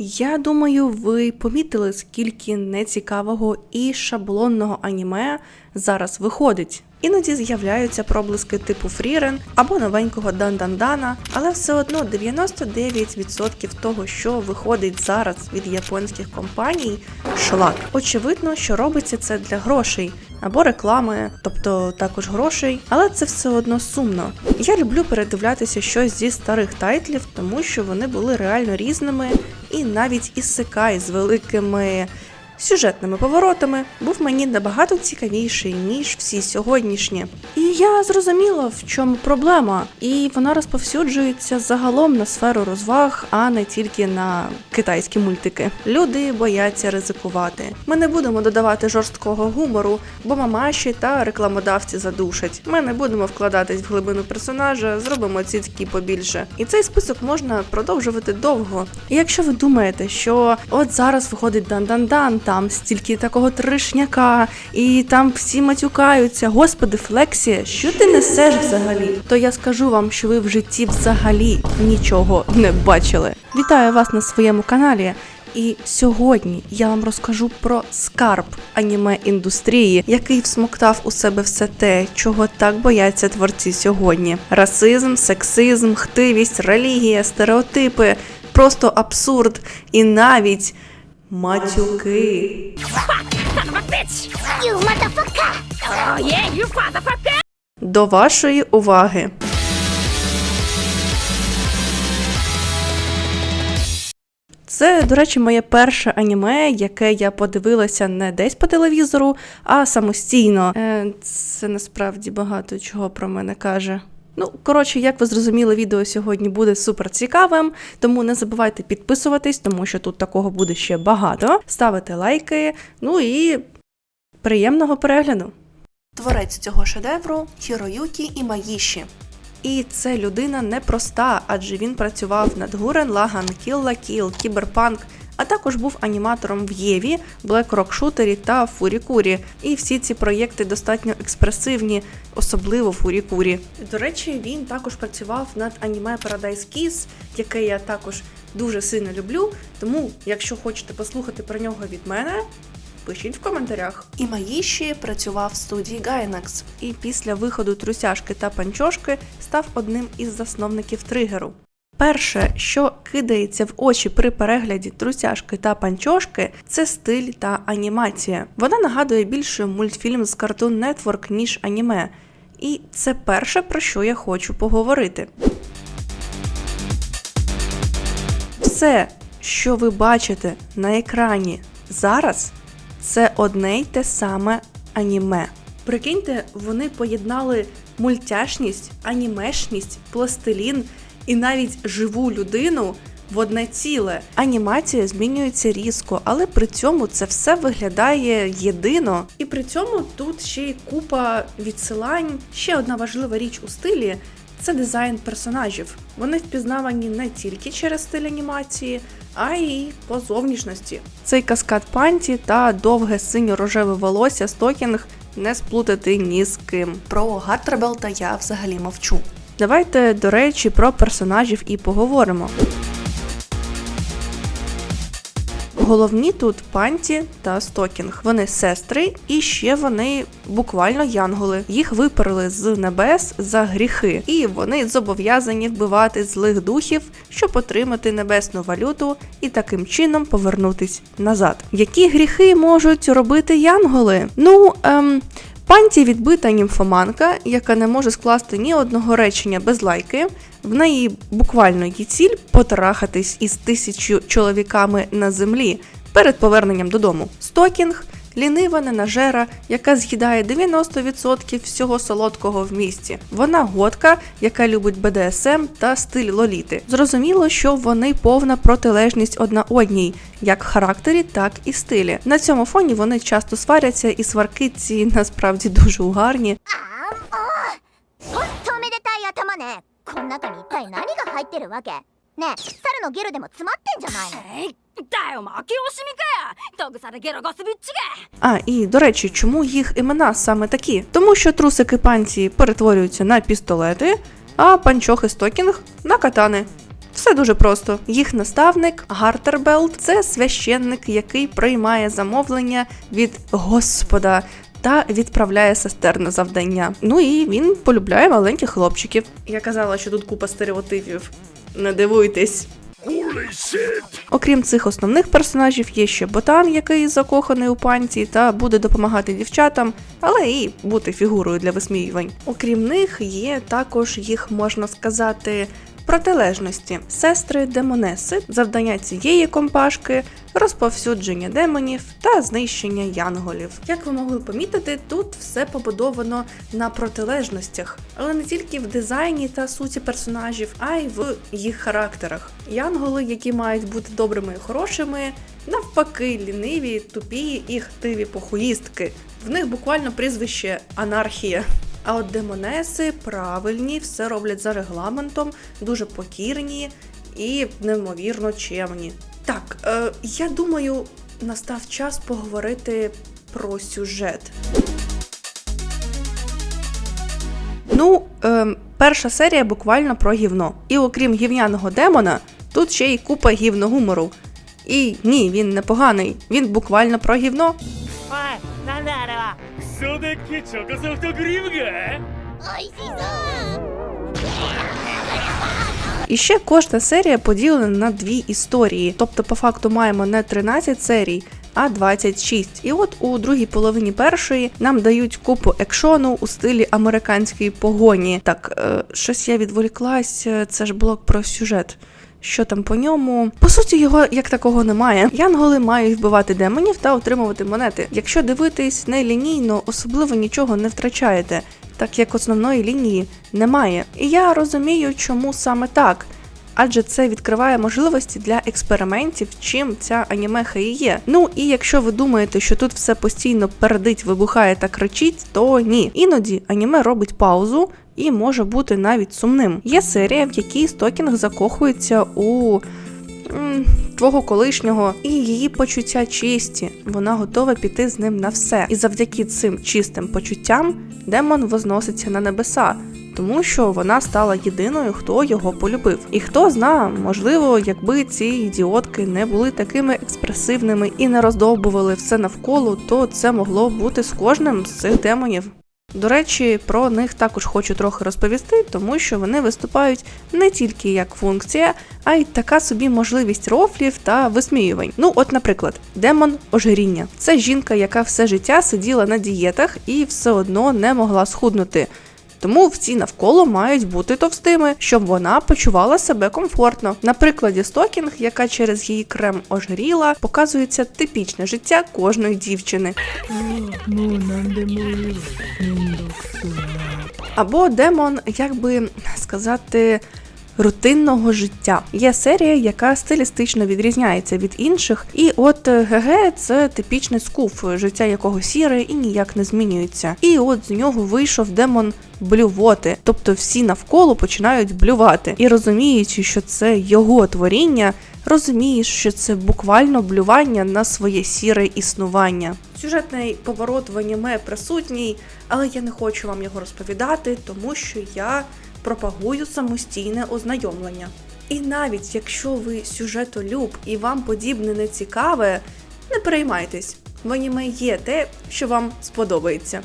Я думаю, ви помітили, скільки нецікавого і шаблонного аніме зараз виходить. Іноді з'являються проблиски типу Фрірен або новенького Дандандана, але все одно 99% того, що виходить зараз від японських компаній, шлак. Очевидно, що робиться це для грошей або реклами, тобто також грошей, але це все одно сумно. Я люблю передивлятися щось зі старих тайтлів, тому що вони були реально різними, і навіть ісекай з великими сюжетними поворотами був мені набагато цікавіший, ніж всі сьогоднішні. І я зрозуміла, в чому проблема, і вона розповсюджується загалом на сферу розваг, а не тільки на китайські мультики. Люди бояться ризикувати. Ми не будемо додавати жорсткого гумору, бо мамаші та рекламодавці задушать. Ми не будемо вкладатись в глибину персонажа, зробимо цицьки побільше. І цей список можна продовжувати довго. І якщо ви думаєте, що от зараз виходить дан-дан-дан, там стільки такого тришняка, і там всі матюкаються. Господи, Флексія, що ти несеш взагалі? То я скажу вам, що ви в житті взагалі нічого не бачили. Вітаю вас на своєму каналі. І сьогодні я вам розкажу про скарб аніме індустрії, який всмоктав у себе все те, чого так бояться творці сьогодні: расизм, сексизм, хтивість, релігія, стереотипи, просто абсурд і навіть матюки. Oh! До вашої уваги. Це, до речі, моє перше аніме, яке я подивилася не десь по телевізору, а самостійно. Е, це насправді багато чого про мене каже. Ну, коротше, як ви зрозуміли, відео сьогодні буде супер цікавим, тому не забувайте підписуватись, тому що тут такого буде ще багато. Ставити лайки, ну і приємного перегляду. Творець цього шедевру Хіроюкі Імаїші. І це людина непроста, адже він працював над Гурен Лаган, la Kill, Кіберпанк, а також був аніматором в Єві, Black Rock Shooter та Фурікурі. І всі ці проєкти достатньо експресивні, особливо Фурікурі. До речі, він також працював над аніме Paradise Kiss, яке я також дуже сильно люблю. Тому, якщо хочете послухати про нього від мене, Пишіть в коментарях. І Маїші працював в студії Gainax і після виходу трусяшки та панчошки став одним із засновників тригеру. Перше, що кидається в очі при перегляді трусяшки та панчошки, це стиль та анімація. Вона нагадує більше мультфільм з Cartoon Network, ніж аніме. І це перше, про що я хочу поговорити. Все, що ви бачите на екрані зараз, це одне й те саме аніме. Прикиньте, вони поєднали мультяшність, анімешність, пластилін і навіть живу людину в одне ціле. Анімація змінюється різко, але при цьому це все виглядає єдино. І при цьому тут ще й купа відсилань. Ще одна важлива річ у стилі це дизайн персонажів. Вони впізнавані не тільки через стиль анімації, а й по зовнішності. Цей каскад панті та довге синьо-рожеве волосся стокінг не сплутати ні з ким. Про Гартребелта я взагалі мовчу. Давайте, до речі, про персонажів і поговоримо. Головні тут панті та стокінг. Вони сестри, і ще вони буквально янголи. Їх виперли з небес за гріхи, і вони зобов'язані вбивати злих духів, щоб отримати небесну валюту і таким чином повернутись назад. Які гріхи можуть робити янголи? Ну ем. Панті відбита німфоманка, яка не може скласти ні одного речення без лайки. В неї буквально є ціль потрахатись із тисячу чоловіками на землі перед поверненням додому. Стокінг лінива ненажера, яка з'їдає 90% всього солодкого в місті. Вона готка, яка любить БДСМ та стиль лоліти. Зрозуміло, що вони повна протилежність одна одній, як в характері, так і стилі. На цьому фоні вони часто сваряться, і сварки ці насправді дуже угарні. ほんとおめでたい頭ねこの中に一体何が入ってるわけ ねえ猿のゲルでも詰まってんじゃないのえいだよ負け惜しみかよトグサでゲロゴスビッチが А, і до речі, чому їх імена саме такі? Тому що трусики панці перетворюються на пістолети, а панчохи стокінг на катани. Все дуже просто. Їх наставник Гартербелт це священник, який приймає замовлення від Господа. Та відправляє сестер на завдання. Ну і він полюбляє маленьких хлопчиків. Я казала, що тут купа стереотипів. не дивуйтесь. Окрім цих основних персонажів, є ще ботан, який закоханий у панці та буде допомагати дівчатам, але і бути фігурою для висміювань. Окрім них, є також їх можна сказати. Протилежності сестри демонеси, завдання цієї компашки, розповсюдження демонів та знищення янголів. Як ви могли помітити, тут все побудовано на протилежностях, але не тільки в дизайні та суті персонажів, а й в їх характерах. Янголи, які мають бути добрими і хорошими, навпаки, ліниві, тупі і хтиві похуїстки. В них буквально прізвище анархія. А от демонеси правильні, все роблять за регламентом, дуже покірні і неймовірно чемні. Так, е, я думаю, настав час поговорити про сюжет. Ну, е, перша серія буквально про гівно. І окрім гівняного демона, тут ще й купа гівногумору. І ні, він не поганий, він буквально про гівно. おいなんだあれはクソデッキチョコソフトクリームがおいしそう І ще кожна серія поділена на дві історії. Тобто, по факту маємо не 13 серій, а 26. І от у другій половині першої нам дають купу екшону у стилі американської погоні. Так, е, щось я відволіклась, е, це ж блок про сюжет. Що там по ньому? По суті, його як такого немає. Янголи мають вбивати демонів та отримувати монети. Якщо дивитись нелінійно, особливо нічого не втрачаєте, так як основної лінії немає. І я розумію, чому саме так. Адже це відкриває можливості для експериментів, чим ця анімеха і є. Ну і якщо ви думаєте, що тут все постійно пердить, вибухає та кричить, то ні. Іноді аніме робить паузу і може бути навіть сумним. Є серія, в якій Стокінг закохується у твого колишнього і її почуття чисті. Вона готова піти з ним на все. І завдяки цим чистим почуттям демон возноситься на небеса. Тому що вона стала єдиною, хто його полюбив. І хто зна, можливо, якби ці ідіотки не були такими експресивними і не роздовбували все навколо, то це могло бути з кожним з цих демонів. До речі, про них також хочу трохи розповісти, тому що вони виступають не тільки як функція, а й така собі можливість рофлів та висміювань. Ну, от, наприклад, демон ожиріння. Це жінка, яка все життя сиділа на дієтах і все одно не могла схуднути тому всі навколо мають бути товстими, щоб вона почувала себе комфортно. На прикладі стокінг, яка через її крем ожиріла, показується типічне життя кожної дівчини. Або демон, як би сказати. Рутинного життя є серія, яка стилістично відрізняється від інших, і от е, ГГ це типічний скуф, життя якого сіре і ніяк не змінюється. І от з нього вийшов демон блювоти, тобто всі навколо починають блювати. І розуміючи, що це його творіння, розумієш, що це буквально блювання на своє сіре існування. Сюжетний поворот в аніме присутній, але я не хочу вам його розповідати, тому що я пропагую самостійне ознайомлення. І навіть якщо ви сюжетолюб і вам подібне не цікаве, не переймайтесь, в аніме є те, що вам сподобається.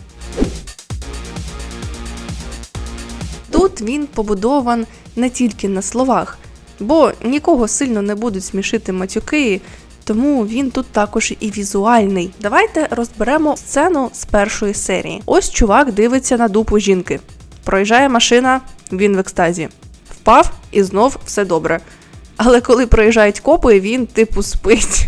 Тут він побудован не тільки на словах, бо нікого сильно не будуть смішити матюки, тому він тут також і візуальний. Давайте розберемо сцену з першої серії. Ось чувак дивиться на дупу жінки. Проїжджає машина, він в екстазі. Впав і знов все добре. Але коли проїжджають копи, він типу спить.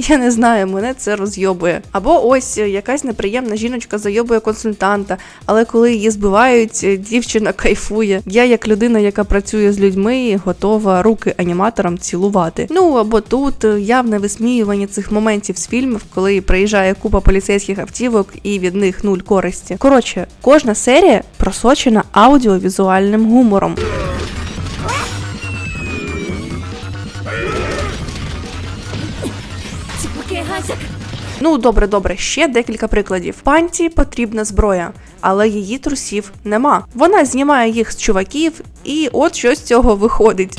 Я не знаю, мене це розйобує. Або ось е, якась неприємна жіночка зайобує консультанта, але коли її збивають, е, дівчина кайфує. Я, як людина, яка працює з людьми, готова руки аніматорам цілувати. Ну або тут е, явне висміювання цих моментів з фільмів, коли приїжджає купа поліцейських автівок і від них нуль користі. Коротше, кожна серія просочена аудіовізуальним гумором. Ну добре, добре, ще декілька прикладів. Панті потрібна зброя, але її трусів нема. Вона знімає їх з чуваків, і от що з цього виходить.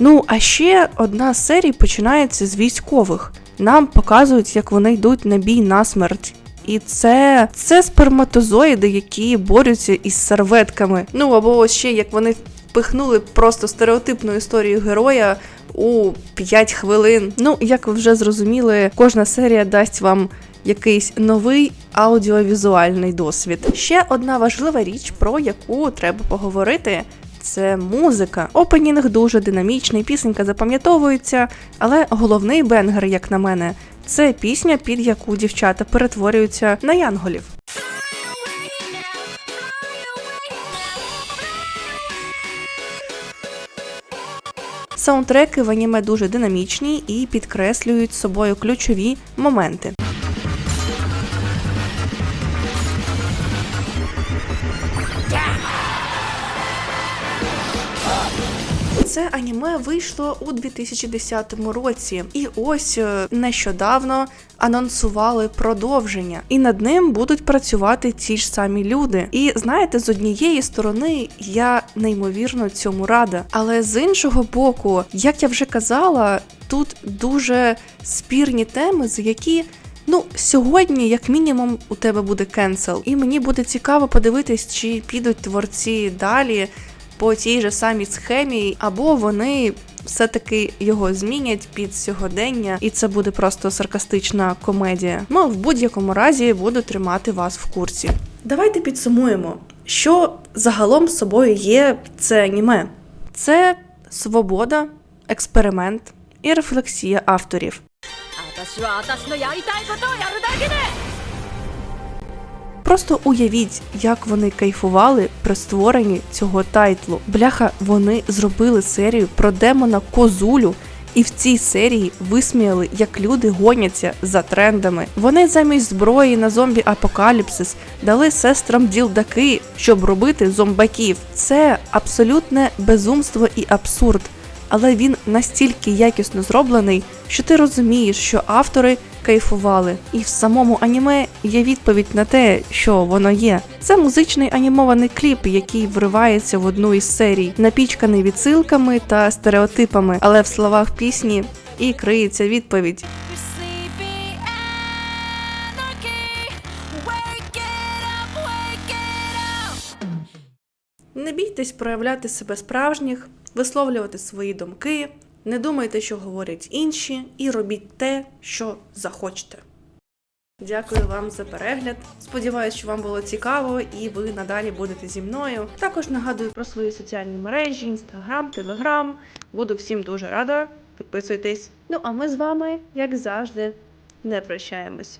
Ну, а ще одна з серій починається з військових. Нам показують, як вони йдуть на бій на смерть. І це, це сперматозоїди, які борються із серветками. Ну або ще як вони впихнули просто стереотипну історію героя у 5 хвилин. Ну, як ви вже зрозуміли, кожна серія дасть вам якийсь новий аудіовізуальний досвід. Ще одна важлива річ, про яку треба поговорити. Це музика. Опенінг дуже динамічний, пісенька запам'ятовується, але головний бенгер, як на мене, це пісня, під яку дівчата перетворюються на янголів. Саундтреки в аніме дуже динамічні і підкреслюють собою ключові моменти. Аніме вийшло у 2010 році, і ось е, нещодавно анонсували продовження, і над ним будуть працювати ті ж самі люди. І знаєте, з однієї сторони я неймовірно цьому рада, але з іншого боку, як я вже казала, тут дуже спірні теми, за які. Ну, сьогодні, як мінімум, у тебе буде кенсел, і мені буде цікаво подивитись, чи підуть творці далі по тій же самій схемі, або вони все-таки його змінять під сьогодення, і це буде просто саркастична комедія. Ну, в будь-якому разі буду тримати вас в курсі. Давайте підсумуємо, що загалом з собою є це аніме. Це свобода, експеримент і рефлексія авторів. Просто уявіть, як вони кайфували при створенні цього тайтлу. Бляха, вони зробили серію про демона Козулю. І в цій серії висміяли, як люди гоняться за трендами. Вони замість зброї на зомбі апокаліпсис дали сестрам ділдаки, щоб робити зомбаків. Це абсолютне безумство і абсурд. Але він настільки якісно зроблений, що ти розумієш, що автори кайфували. І в самому аніме є відповідь на те, що воно є. Це музичний анімований кліп, який вривається в одну із серій, напічканий відсилками та стереотипами, але в словах пісні і криється відповідь. Не бійтесь проявляти себе справжніх, висловлювати свої думки, не думайте, що говорять інші, і робіть те, що захочете. Дякую вам за перегляд. Сподіваюсь, що вам було цікаво і ви надалі будете зі мною. Також нагадую про свої соціальні мережі: інстаграм, телеграм. Буду всім дуже рада. Підписуйтесь. Ну а ми з вами, як завжди, не прощаємось.